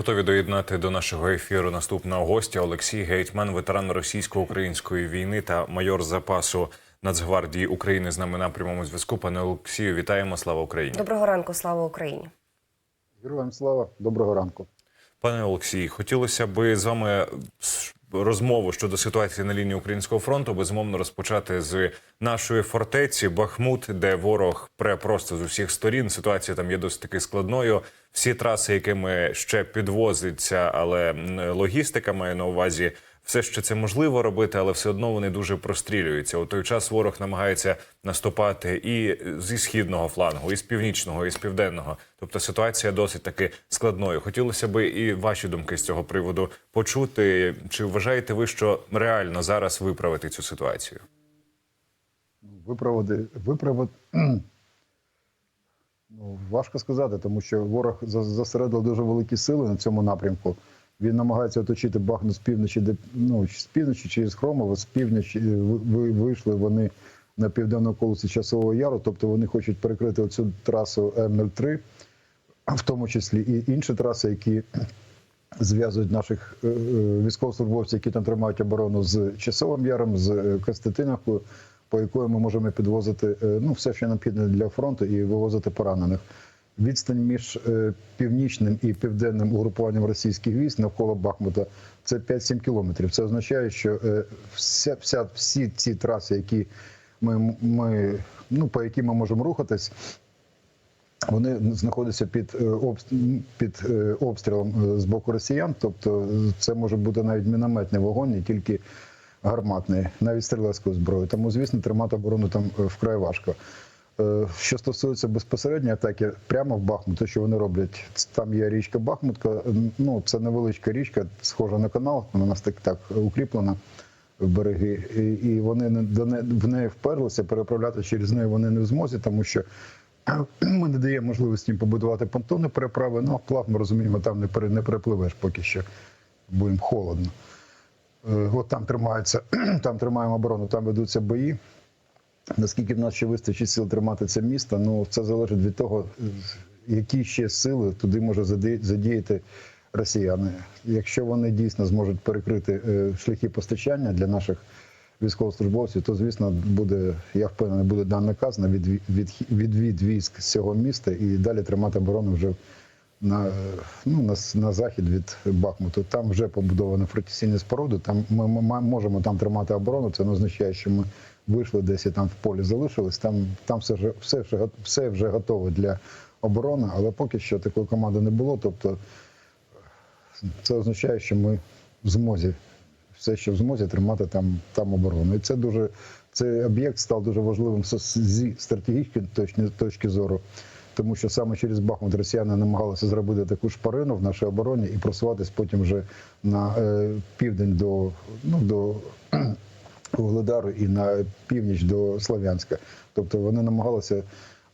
готові доєднати до нашого ефіру наступного гостя Олексій Гейтман, ветеран російсько-української війни та майор запасу Нацгвардії України з нами на прямому зв'язку. Пане Олексію, вітаємо! Слава Україні! Доброго ранку, слава Україні. Героям слава, доброго ранку. Пане Олексій, хотілося би з вами розмову щодо ситуації на лінії українського фронту безумовно розпочати з нашої фортеці Бахмут, де ворог пре просто з усіх сторін. Ситуація там є досить таки складною. Всі траси, якими ще підвозиться, але логістика має на увазі. Все ще це можливо робити, але все одно вони дуже прострілюються. У той час ворог намагається наступати і зі східного флангу, і з північного, і з південного. Тобто ситуація досить таки складною. Хотілося би і ваші думки з цього приводу почути. Чи вважаєте ви, що реально зараз виправити цю ситуацію? Виправити, виправити ну, важко сказати, тому що ворог за- зосередив дуже великі сили на цьому напрямку. Він намагається оточити Бахмут з півночі, де ну з півночі через Хромово, з півночі е, ви- ви- вийшли вони на південну околиці Часового Яру. Тобто вони хочуть перекрити оцю трасу М03, в тому числі і інші траси, які зв'язують наших е, е, військовослужбовців, які там тримають оборону з Часовим Яром, з Костянтиновкою, по якої ми можемо підвозити ну, все, що необхідне для фронту, і вивозити поранених. Відстань між е, північним і південним угрупуванням російських військ навколо Бахмута це 5-7 кілометрів. Це означає, що е, вся, вся, всі ці траси, які ми, ми, ну, по яким ми можемо рухатись, вони знаходяться під, е, під обстрілом з боку росіян. Тобто це може бути навіть мінометний вогонь, не тільки гарматний, навіть стрілецькою зброєю. Тому, звісно, тримати оборону там вкрай важко. Е, Що стосується безпосередньої атаки прямо в Бахмут, те, що вони роблять, там є річка Бахмутка. Ну це невеличка річка, схожа на канал. Вона у нас так так укріплена в береги, і, і вони до не в неї вперлися. Переправляти через неї вони не в змозі, тому що ми не даємо можливості їм побудувати понтони переправи. Ну плав ми розуміємо, там не пере- не перепливеш поки що, бо їм холодно. Е, От там тримаються, там тримаємо оборону, там ведуться бої. Наскільки в нас ще вистачить сил тримати це місто, ну це залежить від того, які ще сили туди може задіяти росіяни. Якщо вони дійсно зможуть перекрити е, шляхи постачання для наших військовослужбовців, то звісно буде, я впевнений, буде дан наказ на відвід, відвід військ з цього міста і далі тримати оборону вже на, ну, на, на захід від Бахмуту. Там вже побудовано фортеційні споруди. Там ми, ми можемо там тримати оборону. Це не означає, що ми вийшли десь і там в полі залишились. Там, там все, вже, все, все вже готове для оборони, але поки що такої команди не було. Тобто це означає, що ми в змозі, все, що в змозі тримати там, там оборону. І це дуже цей об'єкт став дуже важливим зі стратегічної точки зору. Тому що саме через Бахмут росіяни намагалися зробити таку шпарину в нашій обороні і просуватись потім вже на е, південь до, ну, до Вугледару і на північ до Слов'янська. Тобто вони намагалися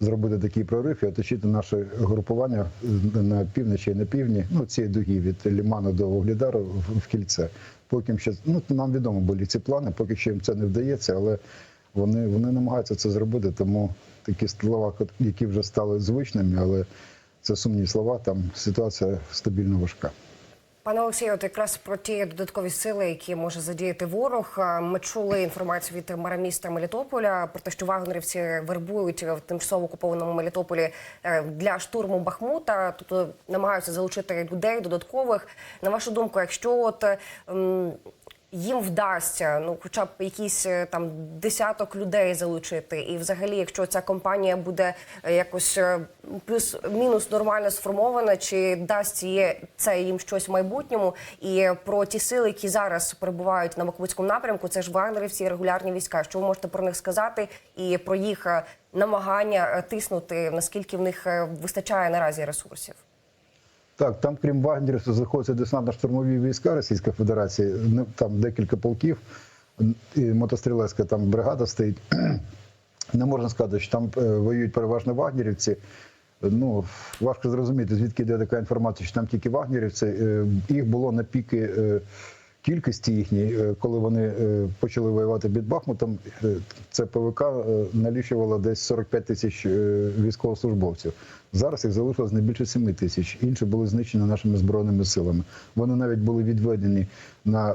зробити такий прорив і оточити наше групування на півночі і на півдні, ну цієї дуги від Ліману до Вугледару в, в кільце. Поки ще ну нам відомо були ці плани, поки що їм це не вдається, але вони, вони намагаються це зробити. Тому такі слова, які вже стали звичними, але це сумні слова. Там ситуація стабільно важка. Пане Олексію, от якраз про ті додаткові сили, які може задіяти ворог. Ми чули інформацію від мера міста Мелітополя про те, що вагнерівці вербують в тимчасово окупованому Мелітополі е, для штурму Бахмута, тобто намагаються залучити людей додаткових. На вашу думку, якщо от їм вдасться, ну хоча б якісь е, там десяток людей залучити, і взагалі, якщо ця компанія буде е, якось е, плюс-мінус нормально сформована, чи дасть це їм щось в майбутньому? І про ті сили, які зараз перебувають на Бахмутському напрямку, це ж вагнерівці регулярні війська. Що ви можете про них сказати? І про їх намагання тиснути, наскільки в них вистачає наразі ресурсів? Так, там, крім Вагнерівців, знаходяться десантно-штурмові війська Російської Федерації. Там декілька полків, і мотострілецька там бригада стоїть. Не можна сказати, що там е, воюють переважно вагнерівці. Ну, важко зрозуміти, звідки йде така інформація, що там тільки вагнерівці. Е, Їх було на піки е, кількості їхній, е, коли вони е, почали воювати під Бахмутом, е, це ПВК налічувало десь 45 тисяч військовослужбовців. Зараз їх залишилось не більше 7 тисяч. Інші були знищені нашими збройними силами. Вони навіть були відведені на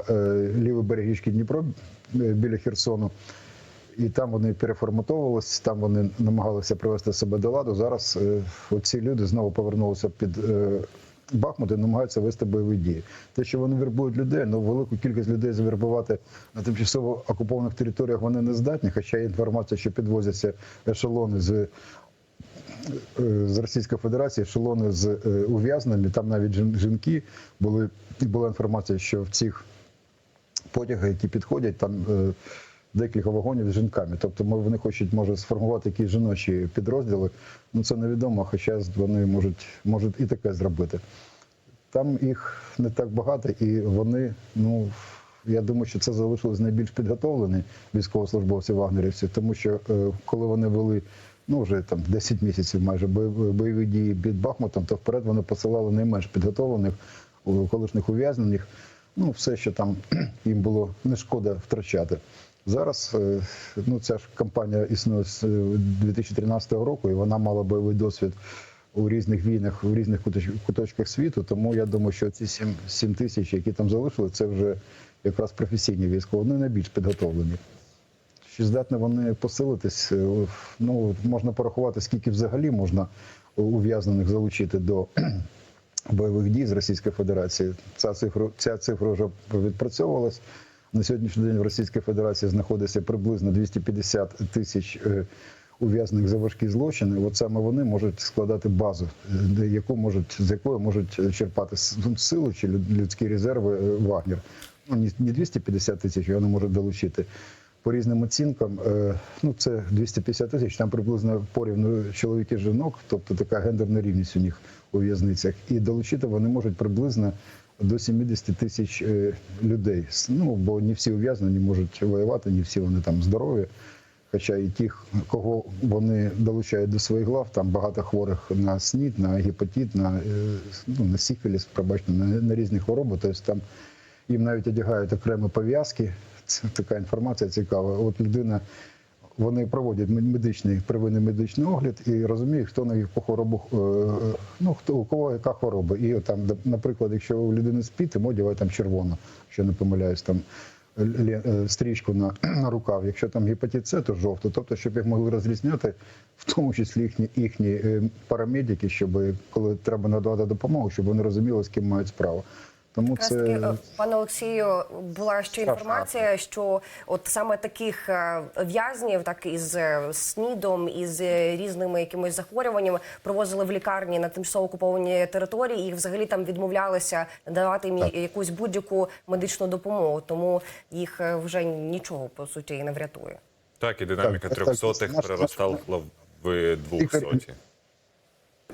лівий берег річки Дніпро біля Херсону. І там вони переформатовувалися, там вони намагалися привести себе до ладу. Зараз е, оці люди знову повернулися під Бахмут намагаються вести бойові дії. Те, що вони вербують людей, ну велику кількість людей завербувати на тимчасово окупованих територіях вони не здатні. Хоча є інформація, що підвозяться ешелони з. е, З Російської Федерації ешелони з е, ув'язненими, там навіть жінки були і була інформація, що в цих потяги, які підходять, там е, декілька вагонів з жінками. Тобто вони хочуть може сформувати якісь жіночі підрозділи. Ну це невідомо, хоча вони можуть, можуть і таке зробити. Там їх не так багато, і вони, ну я думаю, що це залишилось найбільш підготовлені військовослужбовці вагнерівці, тому що е, коли вони вели ну вже там 10 місяців майже бойові, дії під Бахмутом, то вперед вони посилали найменш підготовлених у- колишніх ув'язнених. Ну, все, що там їм було не шкода втрачати. Зараз е, ну, ця ж кампанія існує з е, 2013 року, і вона мала бойовий досвід у різних війнах, у різних куточках світу. Тому я думаю, що ці 7, 7 тисяч, які там залишили, це вже якраз професійні військові, вони найбільш підготовлені. Чи здатні вони посилитись? Е, Ну, можна порахувати, скільки взагалі можна ув'язнених залучити до бойових дій з Російської Федерації. Ця цифра, ця цифра вже відпрацьовувалась. На сьогоднішній день в Російській Федерації знаходиться приблизно 250 тисяч е, ув'язнених за важкі злочини. От саме вони можуть складати базу, е, яку можуть, з якої можуть черпати силу чи людські резерви е, Вагнер. Ну, не не 250 тисяч, вони можуть долучити. По різним оцінкам, е, ну це 250 тисяч, там приблизно порівну чоловік і жінок, тобто така гендерна рівність у них у в'язницях. І долучити вони можуть приблизно до 70 тисяч е, людей. Ну, бо не всі ув'язнені можуть воювати, не всі вони там здорові. Хоча і тих, кого вони долучають до своїх глав, там багато хворих на СНІД, на гепатит, на, е, ну, на сифіліс, пробачте, на, на різні хвороби. Тобто там їм навіть одягають окремі пов'язки. Це така інформація цікава. От людина, вони проводять мед- медичний первинний медичний огляд і розуміють, хто на яку хворобу, е, е, ну хто у кого яка хвороба. І там, наприклад, якщо у людини спіт, йому одягають там червоно, якщо не помиляюсь, там е, стрічку на, на рукав. Якщо там гепатит С, то жовто. Тобто, щоб їх могли розрізняти, в тому числі їхні, їхні парамедики, щоб коли треба надавати допомогу, щоб вони розуміли, з ким мають справу. Тому таки, це е, пане Олексію, була ще інформація, що от саме таких е, в'язнів, так із е, снідом, із різними якимись захворюваннями, привозили в лікарні на тимчасово окуповані території. і Їх взагалі там відмовлялися надавати їм якусь будь-яку медичну допомогу. Тому їх вже нічого по суті і не врятує. Так, і динаміка Так, так, трьохсотих переростала в двохсоті.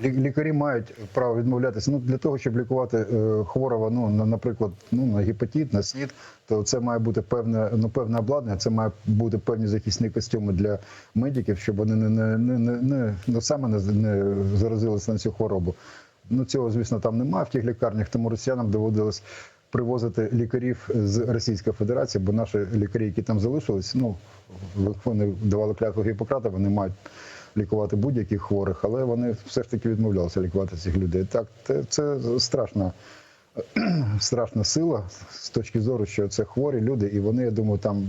Лі- Лікарі мають право відмовлятися. Ну для того, щоб лікувати е, хворого, ну на, наприклад, ну на гепатит, на СНІД, то це має бути певне, ну певне обладнання. Це має бути певні захисні костюми для медиків, щоб вони не не не, не, не ну, саме не, не заразилися на цю хворобу. Ну цього, звісно, там немає в тих лікарнях, тому росіянам доводилось привозити лікарів з Російської Федерації, бо наші лікарі, які там залишились, ну вони давали клятву Гіппократа, вони мають лікувати будь-яких хворих, але вони все ж таки відмовлялися лікувати цих людей. Так, це, страшна, страшна сила з точки зору, що це хворі люди, і вони, я думаю, там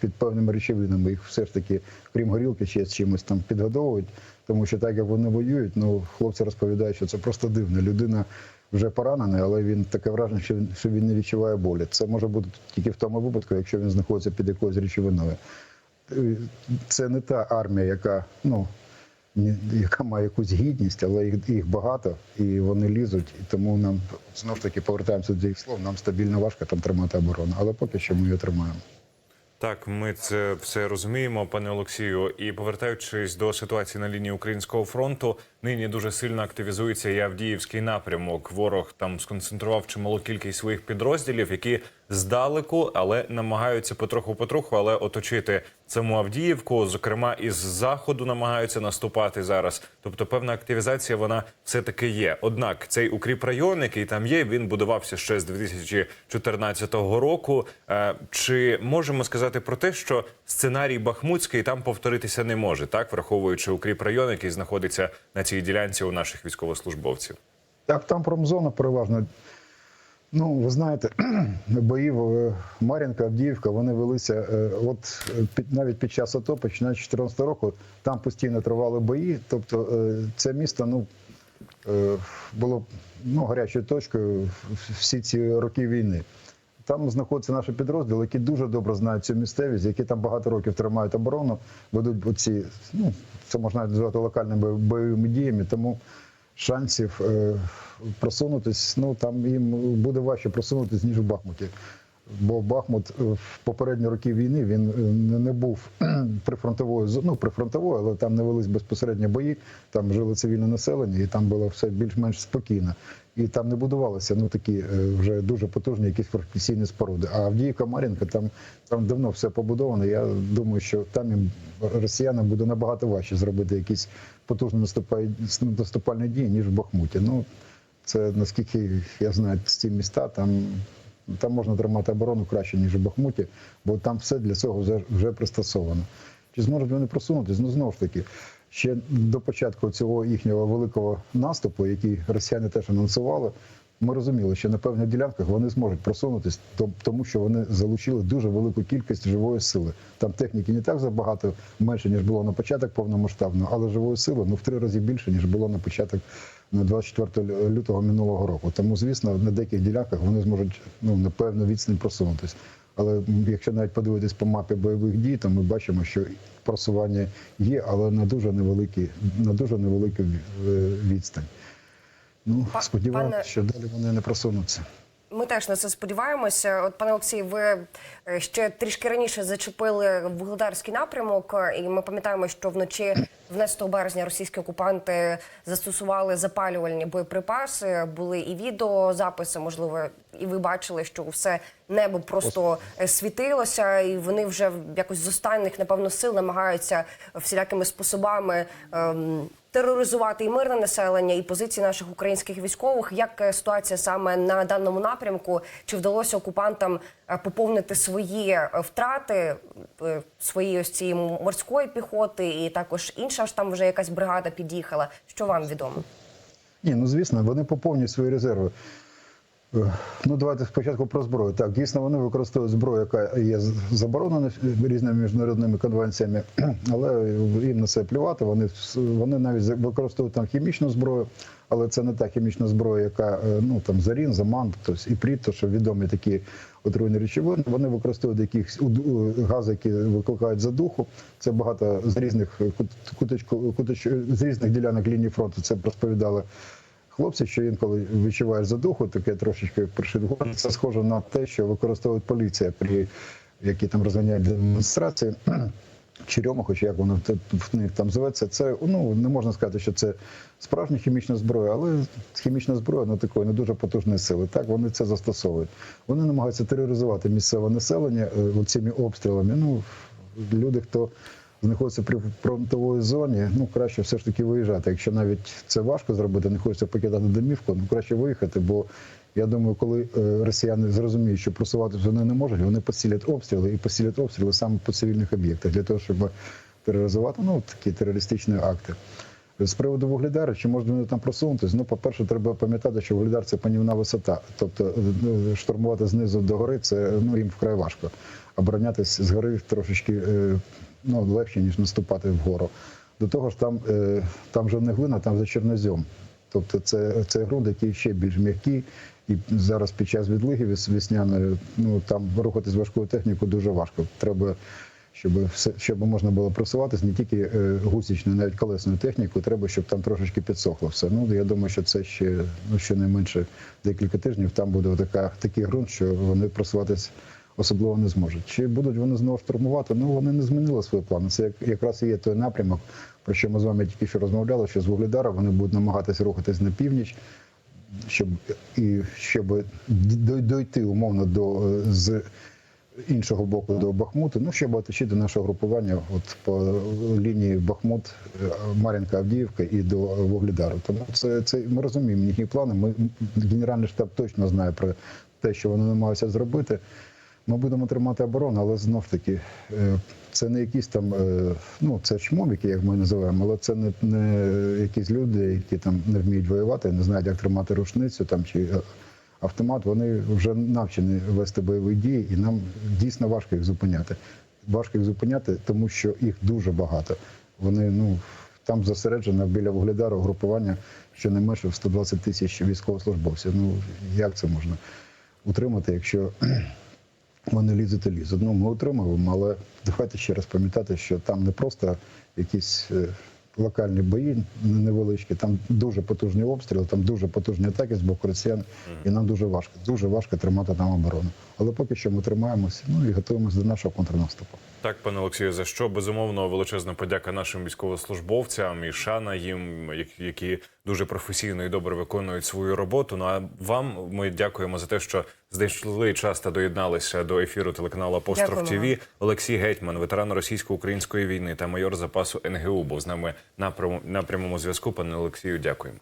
під певними речовинами їх все ж таки, крім горілки, ще з чимось там підгодовують, тому що так як вони воюють, ну хлопці розповідають, що це просто дивно. Людина вже поранений, але він таке враження, що він, що він не відчуває болі. Це може бути тільки в тому випадку, якщо він знаходиться під якоюсь речовиною. Це не та армія, яка ну яка має якусь гідність, але їх, їх багато і вони лізуть. І тому нам знов таки повертаємося до їх слов. Нам стабільно важко там тримати оборону, але поки що ми її тримаємо. Так, ми це все розуміємо, пане Олексію. І повертаючись до ситуації на лінії українського фронту, нині дуже сильно активізується і Авдіївський напрямок. Ворог там сконцентрував чималу кількість своїх підрозділів, які здалеку, але намагаються потроху-потроху, але оточити саму Авдіївку. Зокрема, із заходу намагаються наступати зараз. Тобто, певна активізація вона все таки є. Однак цей укріп район, який там є, він будувався ще з 2014 року. Е, Чи можемо сказати про те, що сценарій Бахмутський там повторитися не може, так враховуючи укріп район, який знаходиться на цій ділянці у наших військовослужбовців? Так, там промзона переважно. Ну, ви знаєте, бої в е, Мар'їнка, Авдіївка, вони велися е, от навіть під час АТО, починаючи з 2014 року, там постійно тривали бої. Тобто е, це місто ну, було ну, гарячою точкою всі ці роки війни. Там знаходяться наші підрозділи, які дуже добре знають цю місцевість, які там багато років тримають оборону, ведуть оці, ну, це можна назвати локальними бойовими діями, тому шансів е, просунутись, ну там їм буде важче просунутись, ніж в Бахмуті. Бо Бахмут в попередні роки війни він е, не- був прифронтовою ну, прифронтовою, але там не велись безпосередньо бої, там жило цивільне населення, і там було все більш-менш спокійно. І там не будувалися ну такі е, вже дуже потужні якісь професійні споруди. А Авдіївка Мар'їнка, там, там давно все побудовано. Я думаю, що там їм росіянам буде набагато важче зробити якісь потужні наступальні, дії, ніж в Бахмуті. Ну це наскільки я знаю ці міста, там, там можна тримати оборону краще, ніж в Бахмуті, бо там все для цього вже, вже пристосовано. Чи зможуть вони просунутися? Ну знову ж таки, ще до початку цього їхнього великого наступу, який росіяни теж анонсували, ми розуміли, що на певних ділянках вони зможуть просунутися, то- тому що вони залучили дуже велику кількість живої сили. Там техніки не так забагато менше, ніж було на початок повномасштабно, але живої сили ну в три рази більше, ніж було на початок на 24 лютого минулого року. Тому, звісно, на деяких ділянках вони зможуть ну на певну відстань просунутися. Але якщо навіть подивитись по мапі бойових дій, то ми бачимо, що просування є, але на дуже невеликий, на дуже невелику е, відстань. Ну, сподіваємося, пане- що далі вони не просунуться. Ми теж на це сподіваємося. От, пане Олексій, ви е, ще трішки раніше зачепили вугледарський напрямок, е, і ми пам'ятаємо, що вночі 12 березня російські окупанти застосували запалювальні боєприпаси. Були і відеозаписи, можливо, і ви бачили, що все небо просто е, світилося, і вони вже якось з останніх, напевно, сил намагаються всілякими способами. ем, тероризувати і мирне населення, і позиції наших українських військових. Як е, ситуація саме на даному напрямку? Чи вдалося окупантам е, поповнити свої е, втрати, свої ось цієї морської піхоти, і також інша ж там вже якась бригада під'їхала? Що вам відомо? Ні, ну звісно, вони поповнюють свої резерви. Ну, давайте спочатку про зброю. Так, дійсно, вони використовують зброю, яка є заборонена різними міжнародними конвенціями, але їм на це плювати. Вони, вони навіть за- використовують там хімічну зброю, але це не та хімічна зброя, яка е, ну там зарін, заман, тобто і пріт, то що відомі такі отруйні речовини. Вони використовують якісь гази, які викликають задуху. Це багато з різних кут- куточку, куточ- з різних ділянок лінії фронту. Це розповідали хлопці, що інколи відчуваєш задуху, таке трошечки пришидго. Це схоже на те, що використовує поліція при які там розганяють демонстрації. Черемаху, чи як воно в- в них там зветься, це ну не можна сказати, що це справжня хімічна зброя, але хімічна зброя ну, такої не дуже потужної сили. Так вони це застосовують. Вони намагаються тероризувати місцеве населення е, цими обстрілами. Ну люди, хто знаходиться при фронтовій зоні, ну краще все ж таки виїжджати. Якщо навіть це важко зробити, не хочеться покидати домівку, ну краще виїхати, бо я думаю, коли е, росіяни зрозуміють, що просуватися вони не можуть, вони посілять обстріли і посілять обстріли саме по цивільних об'єктах для того, щоб тероризувати ну такі терористичні акти. З приводу вугледара, чи можуть вони там просунутися? Ну, по-перше, треба пам'ятати, що вугледар це панівна висота. Тобто е, штурмувати знизу до гори це ну їм вкрай важко. Оборонятись з гори трошечки е, ну, легше, ніж наступати вгору. До того ж, там, е, там вже не глина, там вже чорнозьом. Тобто це, це ґрунт, який ще більш м'який. І зараз під час відлиги вес- весняної ну там рухатись важкою технікою дуже важко. Треба, щоб щоб можна було просуватись не тільки е, гусічною, навіть колесною технікою, треба, щоб там трошечки підсохло все. Ну я думаю, що це ще ну щонайменше декілька тижнів. Там буде така, такий ґрунт, що вони просуватись особливо не зможуть. Чи будуть вони знову штурмувати? Ну вони не змінили свої плани. Це як, якраз і є той напрямок, про що ми з вами тільки що розмовляли, що з Вугледара вони будуть намагатися рухатись на північ щоб і щоб дойти умовно до е, з іншого боку до Бахмуту, ну щоб оточити наше групування от по лінії Бахмут, е, Мар'їнка, Авдіївка і до Вугледару. Тому це, це ми розуміємо їхні плани. Ми генеральний штаб точно знає про те, що вони намагаються зробити. Ми будемо тримати оборону, але знов таки е, це не якісь там, е, ну це чмобіки, як ми називаємо, але це не, не якісь люди, які там не вміють воювати, не знають, як тримати рушницю там чи е, автомат. Вони вже навчені вести бойові дії, і нам дійсно важко їх зупиняти. Важко їх зупиняти, тому що їх дуже багато. Вони ну там зосереджено біля вугледару групування щонайменше в 120 тисяч військовослужбовців. Ну як це можна утримати, якщо вони лізуть і лізуть. Ну, ми утримуємо, але давайте ще раз пам'ятати, що там не просто якісь е, локальні бої невеличкі, там дуже потужні обстріли, там дуже потужні атаки з боку росіян, і нам дуже важко, дуже важко тримати там оборону. Але поки що ми тримаємося, ну і готуємося до нашого контрнаступу. Так, пане Олексію, за що безумовно величезна подяка нашим військовослужбовцям і шана їм, як- які дуже професійно і добре виконують свою роботу. Ну а вам ми дякуємо за те, що знайшли час та доєдналися до ефіру телеканалу Апостроф ТВ. Олексій Гетьман, ветеран російсько-української війни та майор запасу НГУ, був з нами на прямому зв'язку. Пане Олексію, дякуємо.